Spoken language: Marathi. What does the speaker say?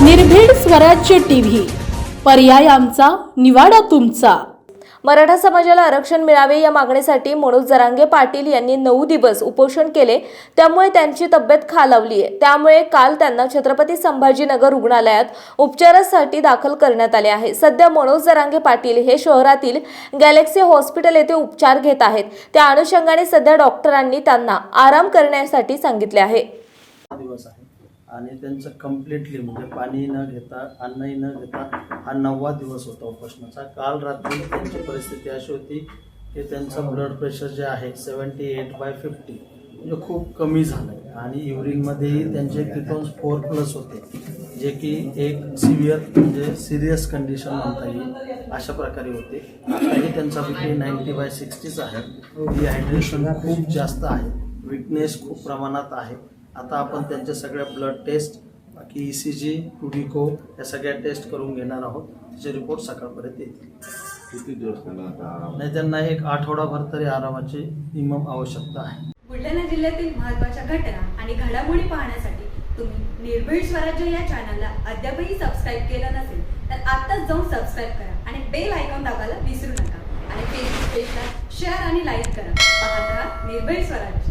स्वराज्य टीव्ही. पर्याय आमचा निवाडा तुमचा. मराठा समाजाला आरक्षण मिळावे या मागणीसाठी मनोज जरांगे पाटील यांनी नऊ दिवस उपोषण केले. त्यामुळे त्यांची तब्येत खालावली आहे. त्यामुळे काल त्यांना छत्रपती संभाजीनगर रुग्णालयात उपचारासाठी दाखल करण्यात आले आहे. सध्या मनोज जरांगे पाटील हे शहरातील गॅलेक्सी हॉस्पिटल येथे उपचार घेत आहेत. त्या अनुषंगाने सध्या डॉक्टरांनी त्यांना आराम करण्यासाठी सांगितले आहे. आणि त्यांचं कम्प्लिटली म्हणजे पाणी न घेता अन्नही न घेता हा नववा दिवस होता उपोषणाचा काल रात्री त्यांची परिस्थिती अशी होती की त्यांचं ब्लड प्रेशर जे आहे सेवन्टी एट बाय फिफ्टी म्हणजे खूप कमी झालं आहे आणि युरिनमध्येही त्यांचे किटोन्स फोर प्लस होते. जे की एक सिव्हिअर म्हणजे सिरियस कंडिशन म्हणता येईल अशा प्रकारे होते. आताही त्यांचा बी पी नाईन्टी बाय सिक्स्टीच आहे. डिहायड्रेशन खूप जास्त आहे. विकनेस खूप प्रमाणात आहे. आता आपण त्यांच्या सगळ्या ब्लड टेस्ट बाकी E C G two D echo या सगळ्या टेस्ट करून घेणार आहोत. त्याचे रिपोर्ट सकाळपर्यंत येतील. किती दिवस त्यांना आता आराम? नाही त्यांना एक आठवडाभर तरी आरामाची मिनिमम आवश्यकता आहे. बुलढाणा जिल्ह्यातील महत्त्वाच्या घटना आणि घडामोडी पाहण्यासाठी तुम्ही निर्भीड स्वराज्य या चॅनलला अद्यापही सबस्क्राईब केलं नसेल तर आत्ताच जाऊन सबस्क्राईब करा आणि बेल आयकॉन दाबायला विसरू नका. आणि फेसबुक पेजला शेअर आणि लाईक करा. पाहत राहा निर्भीड स्वराज्य.